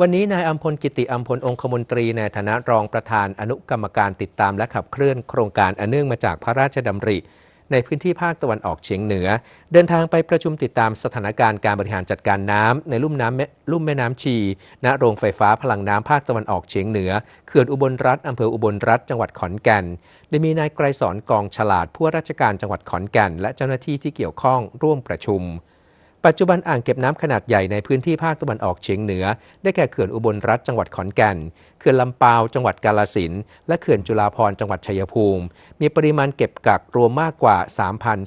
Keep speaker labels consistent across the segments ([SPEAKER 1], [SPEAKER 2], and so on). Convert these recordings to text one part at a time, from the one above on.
[SPEAKER 1] วันนี้นายอัมพลกิติอัมพลองคมนตรีในฐานะรองประธานอนุกรรมการติดตามและขับเคลื่อนโครงการอันเนื่องมาจากพระราชดำริ ในพื้นที่ภาคตะวันออกเฉียงเหนือ เดินทางไปประชุมติดตามสถานการณ์การบริหารจัดการน้ำในลุ่มน้ำแม่ลุ่มแม่น้ำชี ณโรงไฟฟ้าพลังน้ำภาคตะวันออกเฉียงเหนือเขื่อนอุบลรัฐอำเภออุบลรัฐจังหวัดขอนแก่นโดยมีนายไกรสอนกองฉลาดผู้ราชการจังหวัดขอนแก่น และเจ้าหน้าที่ที่เกี่ยวข้องร่วมประชุม ปัจจุบันอ่างเก็บน้ำขนาดใหญ่ในพื้นที่ภาคตะวันออกเฉียงเหนือ ได้แก่เขื่อนอุบลรัฐจังหวัดขอนแก่น เขื่อนลำปาวจังหวัดกาลสินและเขื่อนจุฬาภรจังหวัดชัยภูมิ มีปริมาณเก็บกักรวมมากกว่า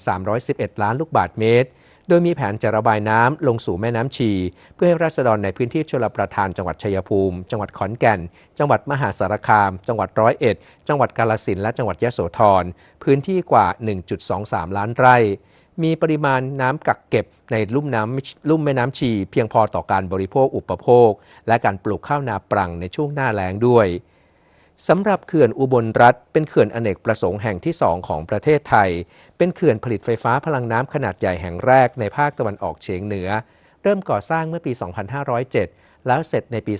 [SPEAKER 1] 3,311 ล้านลูกบาศก์เมตร โดยมีแผนจะระบายน้ำลงสู่แม่น้ำชี เพื่อให้ราษฎรในพื้นที่ชลประทานจังหวัดชัยภูมิ จังหวัดขอนแก่น จังหวัดมหาสารคาม จังหวัดร้อยเอ็ด จังหวัดกาลสินและจังหวัดยะโสธร พื้นที่กว่า 1.23 ล้านไร่ มีปริมาณน้ำกักเก็บในลุ่มน้ำลุ่มแม่น้ำชี เพียงพอต่อการบริโภคอุปโภค และการปลูกข้าวนาปรังในช่วงหน้าแล้งด้วยสำหรับเขื่อนอุบลรัฐ เป็นเขื่อนอเนกประสงค์แห่งที่ 2 ของประเทศไทย เป็นเขื่อนผลิตไฟฟ้าพลังน้ำขนาดใหญ่แห่งแรกในภาคตะวันออกเฉียงเหนือ เริ่มก่อสร้างเมื่อปี 2507 แล้วเสร็จในปี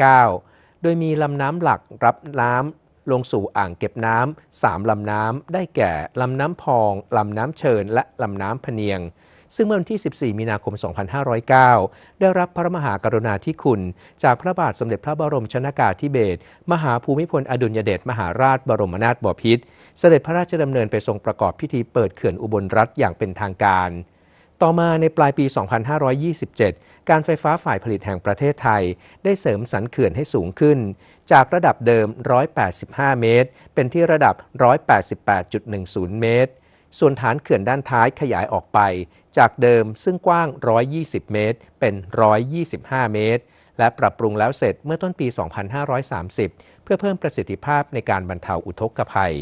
[SPEAKER 1] 2509 โดยมีลำน้ำหลักรับน้ำ ลงสู่อ่างเก็บน้ำสามลำน้ำได้แก่ลำน้ำพองลำน้ำเชิญ และลำน้ำพเนียง ซึ่งเมื่อวันที่ 14 มีนาคม 2509 ได้รับพระมหากรุณาธิคุณ จากพระบาทสมเด็จพระบรมชนากาธิเบศรมหาภูมิพลอดุลยเดชมหาราชบรมนาถบพิตรเสด็จพระราชดำเนินไปทรงประกอบพิธีเปิดเขื่อนอุบลรัฐอย่างเป็นทางการ ต่อมาในปลายปี 2527 การไฟฟ้าฝ่ายผลิตแห่งประเทศไทย ได้เสริมสันเขื่อนให้สูงขึ้น จากระดับเดิม 185 เมตร เป็นที่ระดับ 188.10 เมตร ส่วนฐานเขื่อนด้านท้ายขยายออกไป จากเดิมซึ่งกว้าง 120 เมตร เป็น 125 เมตร และปรับปรุงแล้วเสร็จเมื่อต้นปี 2530 เพื่อเพิ่มประสิทธิภาพในการบรรเทาอุทกภัย